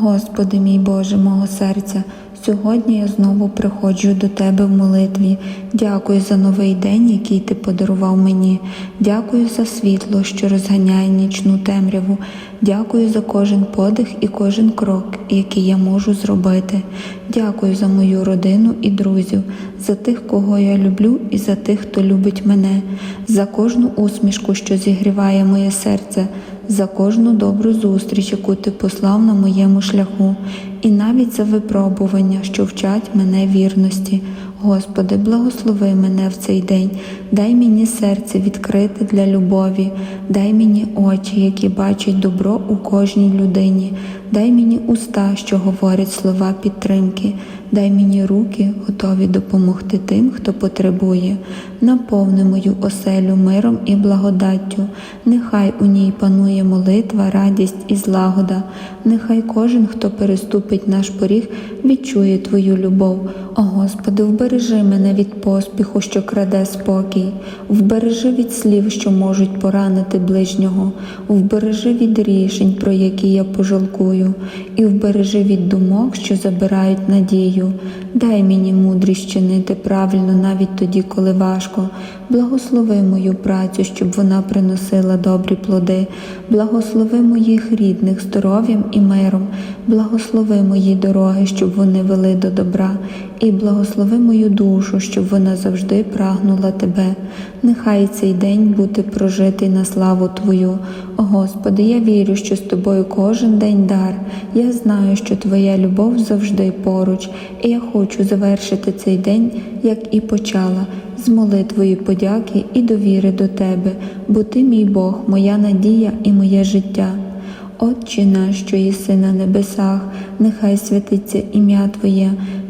Господи мій Боже мого серця, сьогодні я знову приходжу до Тебе в молитві. Дякую за новий день, який Ти подарував мені. Дякую за світло, що розганяє нічну темряву. Дякую за кожен подих і кожен крок, який я можу зробити. Дякую за мою родину і друзів, за тих, кого я люблю, і за тих, хто любить мене, за кожну усмішку, що зігріває моє серце, за кожну добру зустріч, яку ти послав на моєму шляху, і навіть за випробування, що вчать мене вірності. Господи, благослови мене в цей день, дай мені серце відкрите для любові, дай мені очі, які бачать добро у кожній людині, дай мені уста, що говорять слова підтримки, дай мені руки, готові допомогти тим, хто потребує. Наповни мою оселю миром і благодаттю, нехай у ній панує молитва, радість і злагода, нехай кожен, хто переступить наш поріг, відчує Твою любов. О Господи, вбережи мене від поспіху, що краде спокій, вбережи від слів, що можуть поранити ближнього, вбережи від рішень, про які я пожалкую, і вбережи від думок, що забирають надію. Дай мені мудрість чинити правильно навіть тоді, коли важко. Благослови мою працю, щоб вона приносила добрі плоди, благослови моїх рідних здоров'ям і миром, благослови мої дороги, щоб вони вели до добра, і благослови мою душу, щоб вона завжди прагнула тебе. Нехай цей день буде прожитий на славу Твою. О Господи, я вірю, що з тобою кожен день дар. Я знаю, що Твоя любов завжди поруч, і я хочу завершити цей день, як і почала, з молитвою подяки і довіри до Тебе, бо Ти мій Бог, моя надія і моє життя. Отче наш, що єси на небесах, нехай святиться ім'я Твоє,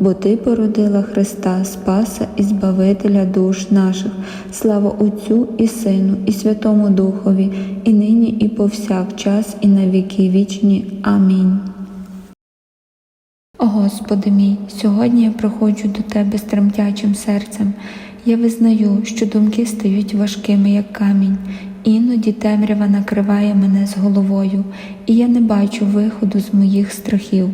бо Ти породила Христа, Спаса і Збавителя душ наших. Слава Отцю і Сину, і Святому Духові, і нині, і повсякчас, і на віки вічні. Амінь. О Господи мій, сьогодні я приходжу до Тебе з тремтячим серцем. Я визнаю, що думки стають важкими, як камінь. Іноді темрява накриває мене з головою, і я не бачу виходу з моїх страхів.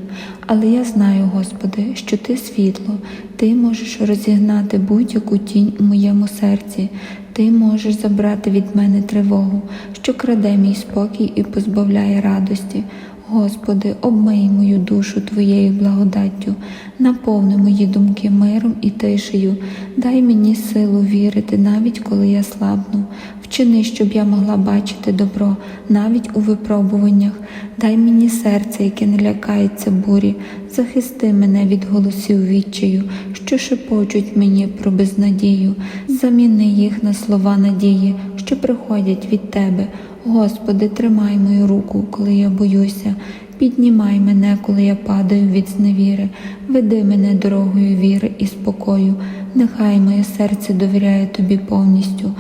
Але я знаю, Господи, що Ти світло, Ти можеш розігнати будь-яку тінь у моєму серці, Ти можеш забрати від мене тривогу, що краде мій спокій і позбавляє радості. Господи, обмий мою душу Твоєю благодаттю, наповни мої думки миром і тишею, дай мені силу вірити, навіть коли я слабну. Вчини, щоб я могла бачити добро навіть у випробуваннях. Дай мені серце, яке не лякається бурі, захисти мене від голосів відчаю, що шепочуть мені про безнадію, заміни їх на слова надії, що приходять від Тебе. Господи, тримай мою руку, коли я боюся, піднімай мене, коли я падаю від зневіри, веди мене дорогою віри і спокою, нехай моє серце довіряє Тобі повністю.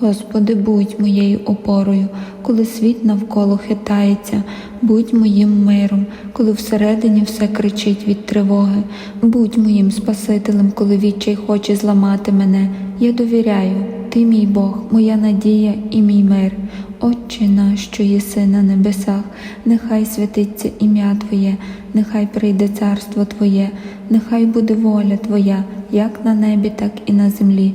Господи, будь моєю опорою, коли світ навколо хитається, будь моїм миром, коли всередині все кричить від тривоги, будь моїм Спасителем, коли відчай хоче зламати мене. Я довіряю, Ти мій Бог, моя надія і мій мир. Отче наш, що єси на небесах, нехай святиться ім'я Твоє, нехай прийде царство Твоє, нехай буде воля Твоя, як на небі, так і на землі.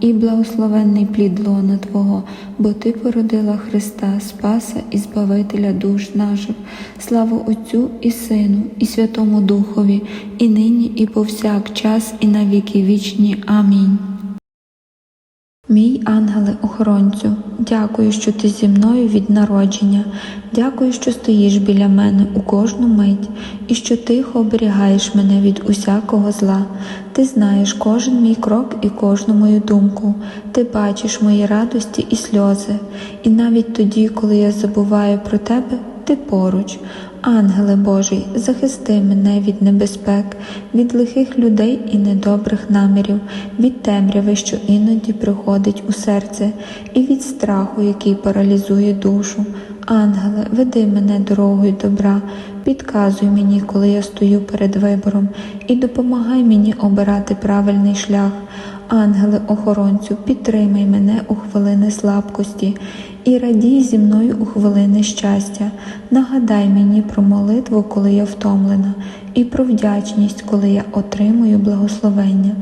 і благословенний плід лона Твого, бо Ти породила Христа, Спаса і Збавителя душ наших. Слава Отцю і Сину, і Святому Духові, і нині, і повсякчас, і на віки вічні. Амінь. Мій ангеле-охоронцю, дякую, що ти зі мною від народження. Дякую, що стоїш біля мене у кожну мить і що тихо оберігаєш мене від усякого зла. Ти знаєш кожен мій крок і кожну мою думку. Ти бачиш мої радості і сльози. І навіть тоді, коли я забуваю про тебе, ти поруч. Ангеле Божий, захисти мене від небезпек, від лихих людей і недобрих намірів, від темряви, що іноді приходить у серце, і від страху, який паралізує душу. Ангеле, веди мене дорогою добра, підказуй мені, коли я стою перед вибором, і допомагай мені обирати правильний шлях. Ангеле охоронцю, підтримай мене у хвилини слабкості і радій зі мною у хвилини щастя. Нагадай мені про молитву, коли я втомлена, і про вдячність, коли я отримую благословення.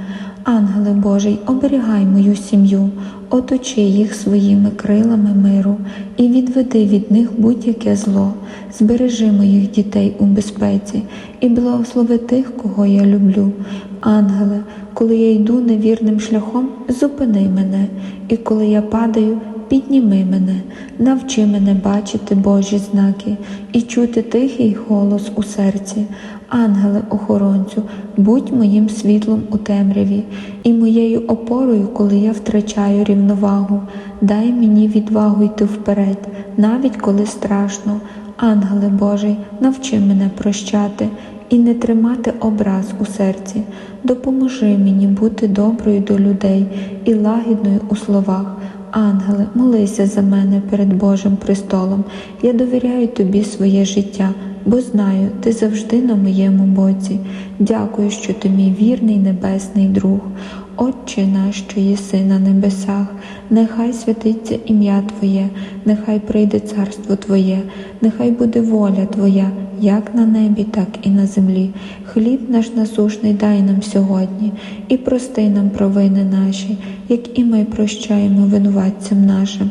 Ангеле Божий, оберігай мою сім'ю, оточи їх своїми крилами миру і відведи від них будь-яке зло, збережи моїх дітей у безпеці і благослови тих, кого я люблю. Ангеле, коли я йду невірним шляхом, зупини мене, і коли я падаю, підніми мене, навчи мене бачити Божі знаки і чути тихий голос у серці. Ангеле охоронцю, будь моїм світлом у темряві і моєю опорою, коли я втрачаю рівновагу. Дай мені відвагу йти вперед, навіть коли страшно. Ангеле Божий, навчи мене прощати і не тримати образ у серці. Допоможи мені бути доброю до людей і лагідною у словах. Ангеле, молися за мене перед Божим престолом. Я довіряю тобі своє життя, бо знаю, ти завжди на моєму боці. Дякую, що ти мій вірний небесний друг. Отче наш, що єси на небесах, нехай святиться ім'я Твоє, нехай прийде царство Твоє, нехай буде воля Твоя, як на небі, так і на землі. Хліб наш насушний дай нам сьогодні, і прости нам провини наші, як і ми прощаємо винуватцям нашим,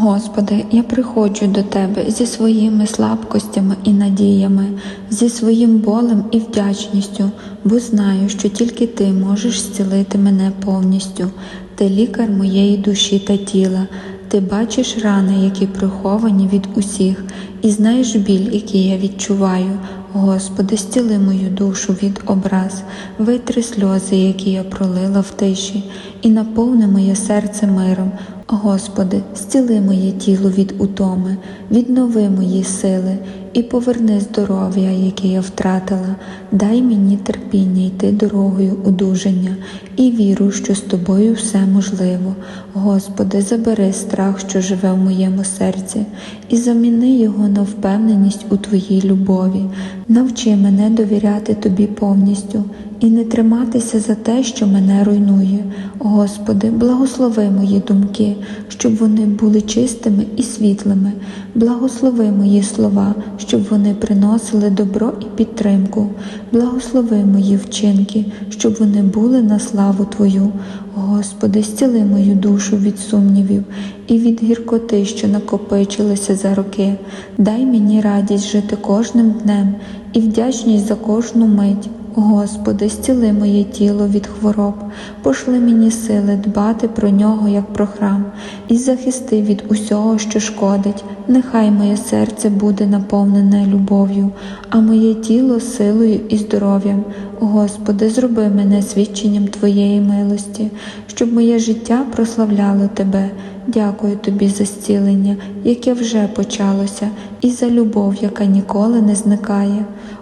Господи, я приходжу до Тебе зі своїми слабкостями і надіями, зі своїм болем і вдячністю, бо знаю, що тільки Ти можеш зцілити мене повністю. Ти лікар моєї душі та тіла. Ти бачиш рани, які приховані від усіх, і знаєш біль, який я відчуваю. Господи, стіли мою душу від образ, витри сльози, які я пролила в тиші, і наповни моє серце миром. Господи, зціли моє тіло від утоми, віднови мої сили і поверни здоров'я, яке я втратила, дай мені терпіння йти дорогою одужання і віру, що з тобою все можливо. Господи, забери страх, що живе в моєму серці, і заміни його на впевненість у Твоїй любові. Навчи мене довіряти Тобі повністю і не триматися за те, що мене руйнує. Господи, благослови мої думки, щоб вони були чистими і світлими. Благослови мої слова, щоб вони приносили добро і підтримку. Благослови мої вчинки, щоб вони були на славу Твою. Господи, зціли мою душу від сумнівів і від гіркоти, що накопичилися за роки. Дай мені радість жити кожним днем і вдячність за кожну мить. Господи, зціли моє тіло від хвороб, пошли мені сили дбати про нього, як про храм, і захисти від усього, що шкодить. Нехай моє серце буде наповнене любов'ю, а моє тіло силою і здоров'ям. Господи, зроби мене свідченням Твоєї милості, щоб моє життя прославляло Тебе. Дякую Тобі за зцілення, яке вже почалося, і за любов, яка ніколи не зникає.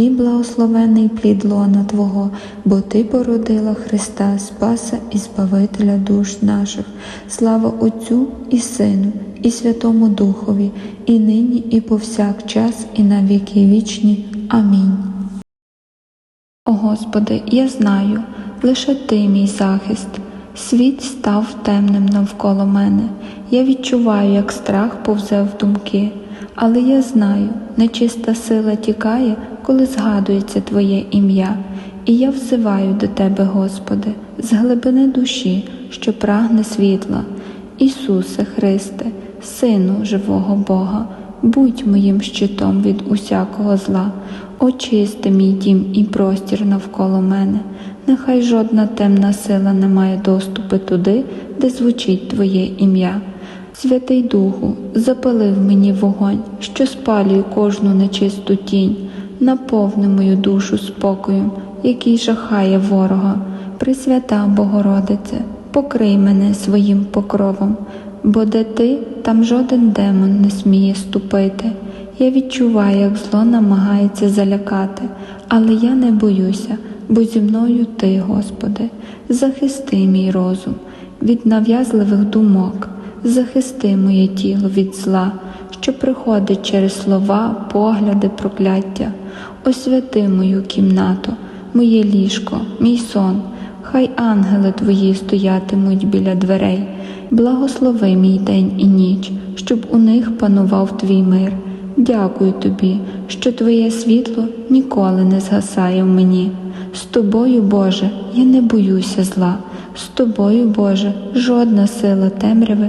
і благословений плід лона Твого, бо Ти породила Христа, Спаса і Збавителя душ наших. Слава Отцю і Сину, і Святому Духові, і нині, і повсякчас, і на віки вічні. Амінь. О Господи, я знаю, лише Ти мій захист. Світ став темним навколо мене. Я відчуваю, як страх повзе в думки, але я знаю, нечиста сила тікає, коли згадується Твоє ім'я, і я взиваю до Тебе, Господи, з глибини душі, що прагне світла. Ісусе Христе, Сину живого Бога, будь моїм щитом від усякого зла, очисти мій дім і простір навколо мене. Нехай жодна темна сила не має доступу туди, де звучить Твоє ім'я. Святий Духу, запалив мені вогонь, що спалює кожну нечисту тінь, наповни мою душу спокоєм, який жахає ворога. Пресвята Богородице, покрий мене своїм покровом, бо де ти, там жоден демон не сміє ступити. Я відчуваю, як зло намагається залякати, але я не боюся, бо зі мною ти, Господи, захисти мій розум від нав'язливих думок, захисти моє тіло від зла, що приходить через слова, погляди, прокляття, освяти мою кімнату, моє ліжко, мій сон. Хай ангели твої стоятимуть біля дверей, благослови мій день і ніч, щоб у них панував твій мир. Дякую тобі, що твоє світло ніколи не згасає в мені. З тобою, Боже, я не боюся зла, з тобою, Боже, жодна сила темряви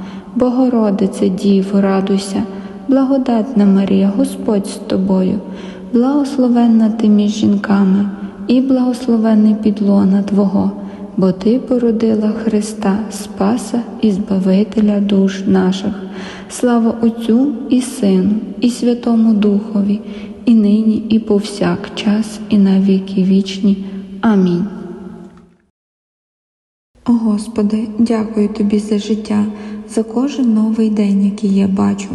Богородице Діво, радуйся, благодатна Марія, Господь з тобою, благословенна ти між жінками, і благословенний підлона Твого, бо Ти породила Христа, Спаса і Збавителя душ наших. Слава Отцю і Сину, і Святому Духові, і нині, і повсякчас, і на віки вічні. Амінь. О Господи, дякую Тобі за життя, за кожен новий день, який я бачу,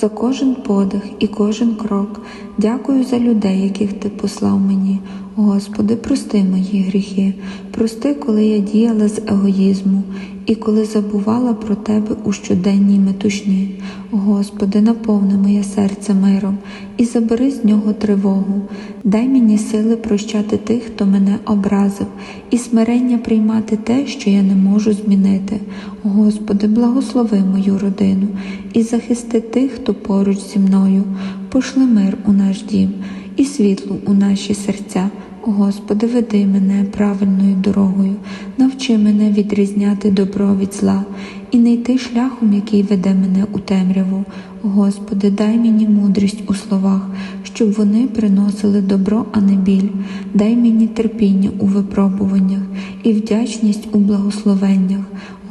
за кожен подих і кожен крок. Дякую за людей, яких Ти послав мені. Господи, прости мої гріхи, прости, коли я діяла з егоїзму і коли забувала про Тебе у щоденній метушні. Господи, наповни моє серце миром і забери з нього тривогу. Дай мені сили прощати тих, хто мене образив, і смирення приймати те, що я не можу змінити. Господи, благослови мою родину і захисти тих, хто поруч зі мною. Пошли мир у наш дім і світло у наші серця. Господи, веди мене правильною дорогою, навчи мене відрізняти добро від зла і не йти шляхом, який веде мене у темряву. Господи, дай мені мудрість у словах, щоб вони приносили добро, а не біль. Дай мені терпіння у випробуваннях і вдячність у благословеннях.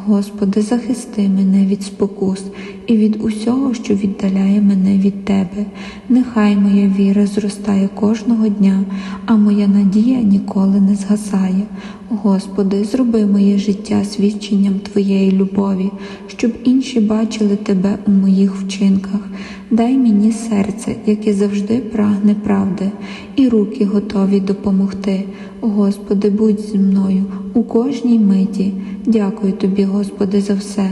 Господи, захисти мене від спокус і від усього, що віддаляє мене від Тебе. Нехай моя віра зростає кожного дня, а моя надія ніколи не згасає. Господи, зроби моє життя свідченням Твоєї любові, щоб інші бачили Тебе у моїх вчинках. Дай мені серце, яке завжди прагне правди, і руки готові допомогти. Господи, будь зі мною у кожній миті. Дякую Тобі, Господи, за все.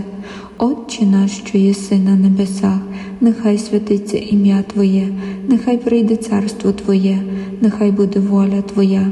Отче наш, що єси на небесах, нехай святиться ім'я Твоє, нехай прийде царство Твоє, нехай буде воля Твоя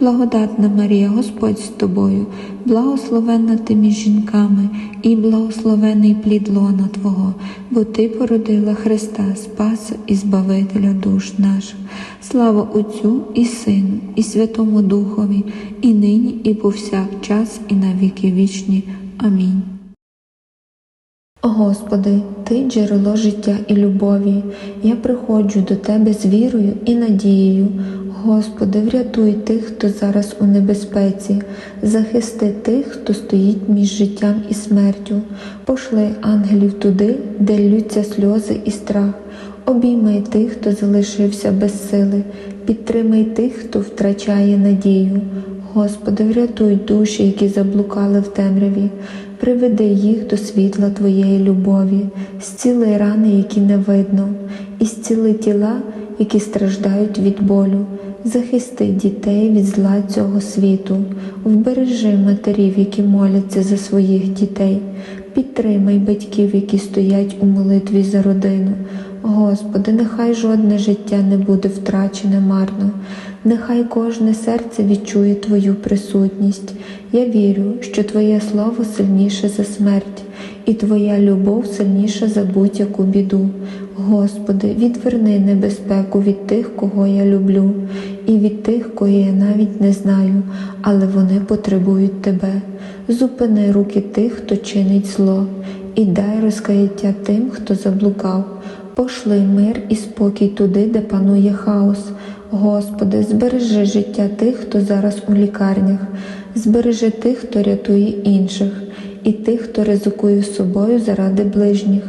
благодатна Марія, Господь з тобою, благословенна ти між жінками, і благословений плід лона Твого, бо Ти породила Христа, Спаса і Збавителя душ наших. Слава Отцю і Сину, і Святому Духові, і нині, і повсякчас, і на віки вічні. Амінь. Господи, Ти джерело життя і любові. Я приходжу до Тебе з вірою і надією. Господи, врятуй тих, хто зараз у небезпеці, захисти тих, хто стоїть між життям і смертю. Пошли ангелів туди, де ллються сльози і страх. Обіймай тих, хто залишився без сили, підтримай тих, хто втрачає надію. Господи, врятуй душі, які заблукали в темряві, приведи їх до світла Твоєї любові, зціли рани, які не видно, і зціли тіла, які страждають від болю, захисти дітей від зла цього світу, вбережи матерів, які моляться за своїх дітей, підтримай батьків, які стоять у молитві за родину. Господи, нехай жодне життя не буде втрачене марно, нехай кожне серце відчує Твою присутність. Я вірю, що Твоє Слово сильніше за смерть, і Твоя любов сильніша за будь-яку біду. Господи, відверни небезпеку від тих, кого я люблю, і від тих, кого я навіть не знаю, але вони потребують Тебе. Зупини руки тих, хто чинить зло, і дай розкаяття тим, хто заблукав. Пошли мир і спокій туди, де панує хаос. Господи, збережи життя тих, хто зараз у лікарнях, збережи тих, хто рятує інших, і тих, хто ризикує собою заради ближніх.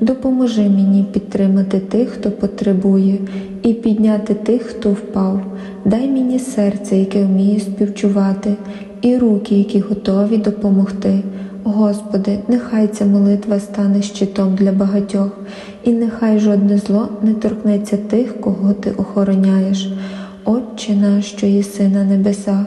Допоможи мені підтримати тих, хто потребує, і підняти тих, хто впав. Дай мені серце, яке вміє співчувати, і руки, які готові допомогти. Господи, нехай ця молитва стане щитом для багатьох, і нехай жодне зло не торкнеться тих, кого ти охороняєш. Отче наш, що єси на небесах,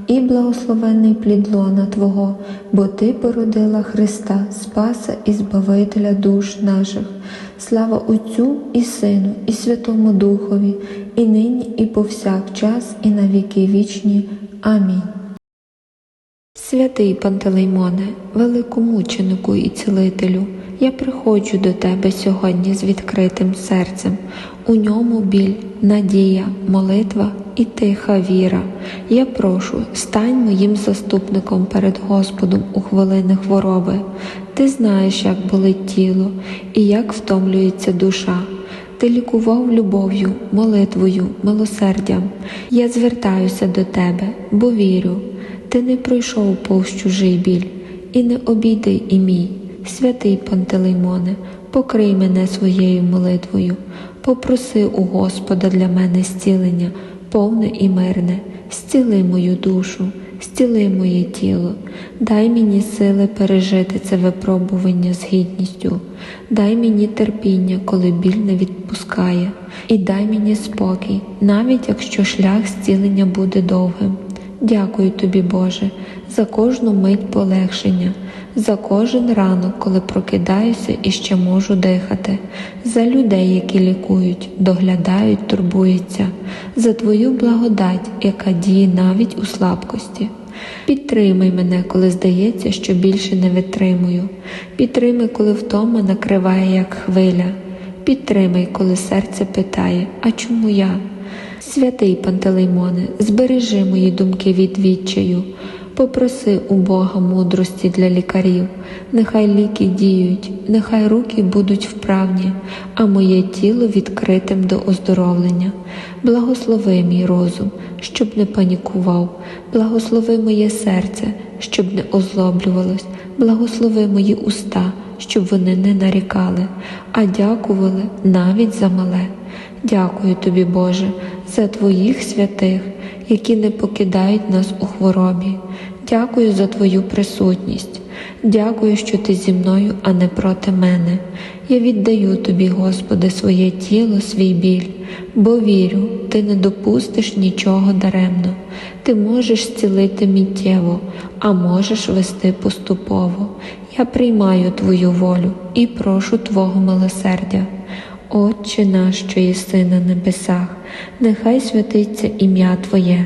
і благословенний плід лона Твого, бо Ти породила Христа, Спаса і Збавителя душ наших. Слава Отцю і Сину, і Святому Духові, і нині, і повсякчас, і на віки вічні. Амінь. Святий Пантелеймоне, великомученику і цілителю, я приходжу до тебе сьогодні з відкритим серцем. У ньому біль, надія, молитва і тиха віра. Я прошу, стань моїм заступником перед Господом у хвилини хвороби. Ти знаєш, як болить тіло і як втомлюється душа. Ти лікував любов'ю, молитвою, милосердям. Я звертаюся до тебе, бо вірю. Ти не пройшов повз чужий біль, і не обійди і мій, святий Пантелеймоне, покрий мене своєю молитвою, попроси у Господа для мене зцілення, повне і мирне, зціли мою душу, зціли моє тіло, дай мені сили пережити це випробування з гідністю, дай мені терпіння, коли біль не відпускає, і дай мені спокій, навіть якщо шлях зцілення буде довгим. Дякую тобі, Боже, за кожну мить полегшення, за кожен ранок, коли прокидаюся і ще можу дихати, за людей, які лікують, доглядають, турбуються, за Твою благодать, яка діє навіть у слабкості. Підтримай мене, коли здається, що більше не витримую. Підтримай, коли втома накриває, як хвиля. Підтримай, коли серце питає, а чому я? Святий Пантелеймоне, збережи мої думки від відчаю, Попроси у Бога мудрості для лікарів, нехай ліки діють, нехай руки будуть вправні, а моє тіло відкритим до оздоровлення. Благослови мій розум, щоб не панікував, благослови моє серце, щоб не озлоблювалось, благослови мої уста, щоб вони не нарікали, а дякували навіть за мале. Дякую тобі, Боже, за Твоїх святих, які не покидають нас у хворобі. Дякую за Твою присутність. Дякую, що ти зі мною, а не проти мене. Я віддаю тобі, Господи, своє тіло, свій біль, бо вірю, ти не допустиш нічого даремно. Ти можеш зцілити миттєво, а можеш вести поступово. Я приймаю Твою волю і прошу Твого милосердя. Отче наш, що єси на небесах, нехай святиться ім'я Твоє,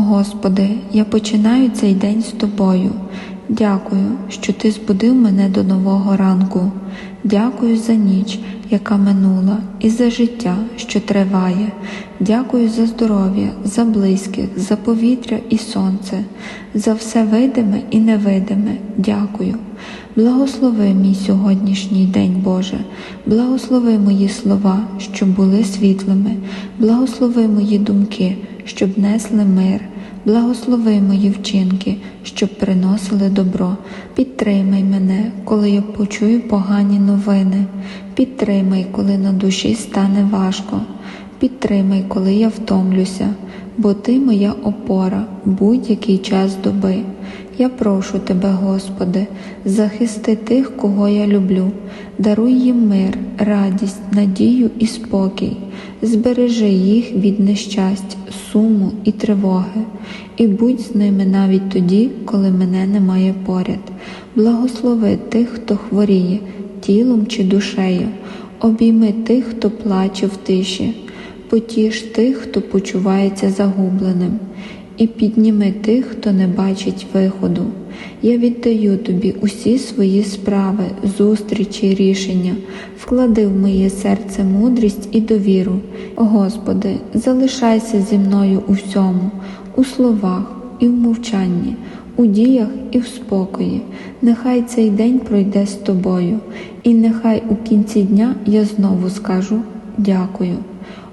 Господи, я починаю цей день з Тобою. Дякую, що Ти збудив мене до нового ранку. Дякую за ніч, яка минула, і за життя, що триває. Дякую за здоров'я, за близьких, за повітря і сонце, за все видиме і невидиме. Дякую. Благослови мій сьогоднішній день, Боже, благослови мої слова, щоб були світлими, благослови мої думки, щоб несли мир. Благослови мої вчинки, щоб приносили добро. Підтримай мене, коли я почую погані новини. Підтримай, коли на душі стане важко. Підтримай, коли я втомлюся, бо ти моя опора будь-який час доби. Я прошу тебе, Господи, захисти тих, кого я люблю, даруй їм мир, радість, надію і спокій, збережи їх від нещасть, суму і тривоги, і будь з ними навіть тоді, коли мене немає поряд. Благослови тих, хто хворіє, тілом чи душею, обійми тих, хто плаче в тиші, потіш тих, хто почувається загубленим і підніми тих, хто не бачить виходу. Я віддаю тобі усі свої справи, зустрічі, рішення, вклади в моє серце мудрість і довіру. Господи, залишайся зі мною у всьому, у словах і в мовчанні, у діях і в спокої. Нехай цей день пройде з тобою, і нехай у кінці дня я знову скажу дякую.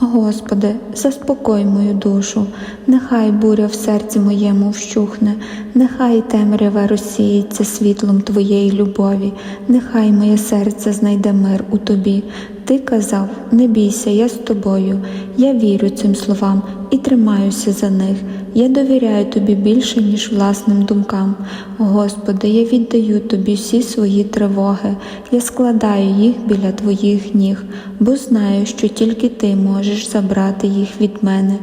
Господи, заспокой мою душу, нехай буря в серці моєму вщухне, нехай темрява розсіється світлом Твоєї любові, нехай моє серце знайде мир у Тобі. Ти казав, не бійся, я з тобою. Я вірю цим словам і тримаюся за них. Я довіряю тобі більше, ніж власним думкам. Господи, я віддаю тобі всі свої тривоги, я складаю їх біля твоїх ніг, бо знаю, що тільки ти можеш забрати їх від мене,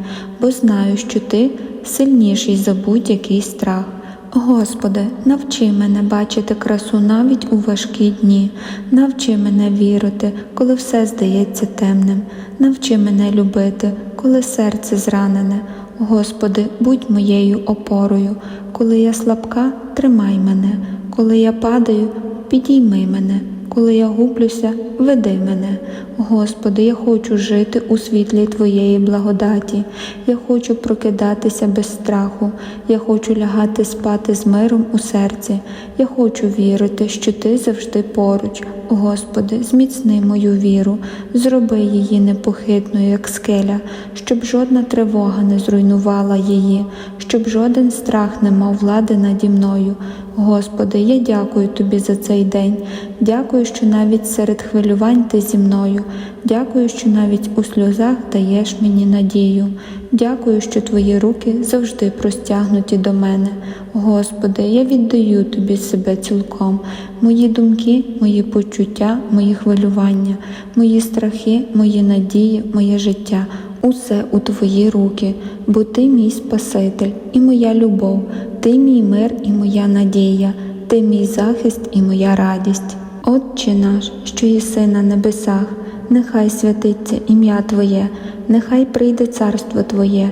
бо знаю, що ти сильніший за будь-який страх. Господи, навчи мене бачити красу навіть у важкі дні, навчи мене вірити, коли все здається темним, навчи мене любити, коли серце зранене. Господи, будь моєю опорою, коли я слабка, тримай мене, коли я падаю, підійми мене. Коли я гублюся, веди мене. Господи, я хочу жити у світлі Твоєї благодаті. Я хочу прокидатися без страху. Я хочу лягати спати з миром у серці. Я хочу вірити, що Ти завжди поруч. Господи, зміцни мою віру, зроби її непохитною, як скеля, щоб жодна тривога не зруйнувала її, щоб жоден страх не мав влади наді мною. Господи, я дякую Тобі за цей день. Дякую, що навіть серед хвилювань Ти зі мною. Дякую, що навіть у сльозах даєш мені надію. Дякую, що Твої руки завжди простягнуті до мене. Господи, я віддаю Тобі себе цілком. Мої думки, мої почуття, мої хвилювання, мої страхи, мої надії, моє життя. Усе у Твої руки, бо Ти мій Спаситель і моя любов, Ти мій мир і моя надія, Ти мій захист і моя радість. Отче наш, що єси на небесах, нехай святиться ім'я Твоє, нехай прийде царство Твоє,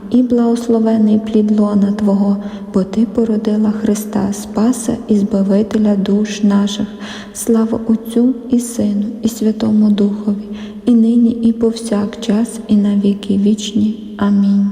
і благословений плід лона Твого, бо Ти породила Христа, Спаса і Збавителя душ наших. Слава Отцю і Сину, і Святому Духові, і нині, і повсякчас, і на віки вічні. Амінь.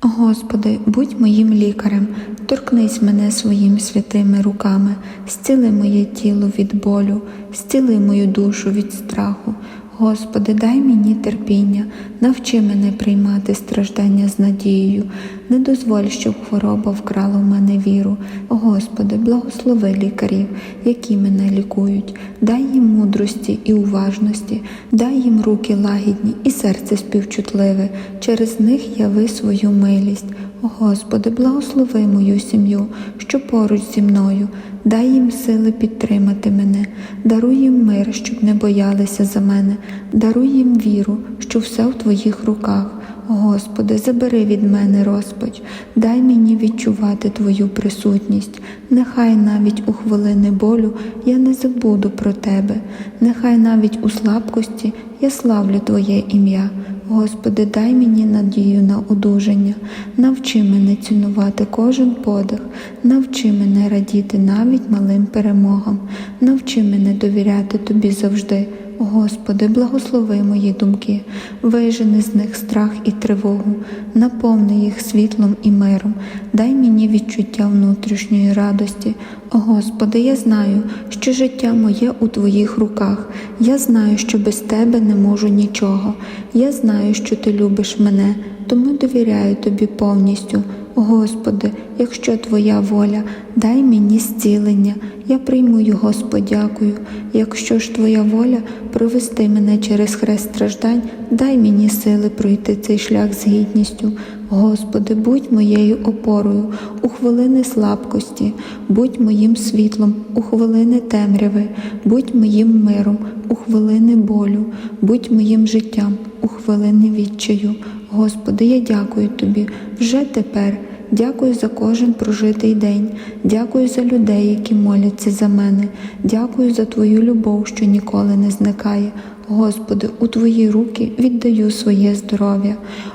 Господи, будь моїм лікарем, торкнись мене своїми святими руками, зціли моє тіло від болю, зціли мою душу від страху. Господи, дай мені терпіння, навчи мене приймати страждання з надією, не дозволь, щоб хвороба вкрала в мене віру. Господи, благослови лікарів, які мене лікують, дай їм мудрості і уважності, дай їм руки лагідні і серце співчутливе. Через них яви свою милість. Господи, благослови мою сім'ю, що поруч зі мною, дай їм сили підтримати мене, даруй їм мир, щоб не боялися за мене, даруй їм віру, що все в Твоїх руках. Господи, забери від мене розпач, дай мені відчувати Твою присутність. Нехай навіть у хвилини болю я не забуду про Тебе, нехай навіть у слабкості я славлю Твоє ім'я. Господи, дай мені надію на одужання, навчи мене цінувати кожен подих, навчи мене радіти навіть малим перемогам, навчи мене довіряти Тобі завжди. Господи, благослови мої думки, вижени з них страх і тривогу, наповни їх світлом і миром, дай мені відчуття внутрішньої радості. Господи, я знаю, що життя моє у Твоїх руках. Я знаю, що без Тебе не можу нічого. Я знаю, що Ти любиш мене, тому довіряю Тобі повністю. Господи, якщо Твоя воля, дай мені зцілення, я прийму його з подякою. Якщо ж Твоя воля провести мене через хрест страждань, дай мені сили пройти цей шлях з гідністю. Господи, будь моєю опорою у хвилини слабкості, будь моїм світлом у хвилини темряви, будь моїм миром у хвилини болю, будь моїм життям у хвилини відчаю. Господи, я дякую Тобі вже тепер. Дякую за кожен прожитий день. Дякую за людей, які моляться за мене. Дякую за Твою любов, що ніколи не зникає. Господи, у Твої руки віддаю своє здоров'я.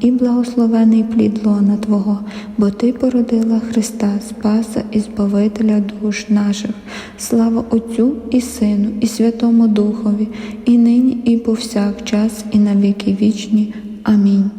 і благословений плід лона Твого, бо Ти породила Христа, Спаса і Збавителя душ наших. Слава Отцю і Сину, і Святому Духові, і нині, і повсякчас, і на віки вічні. Амінь.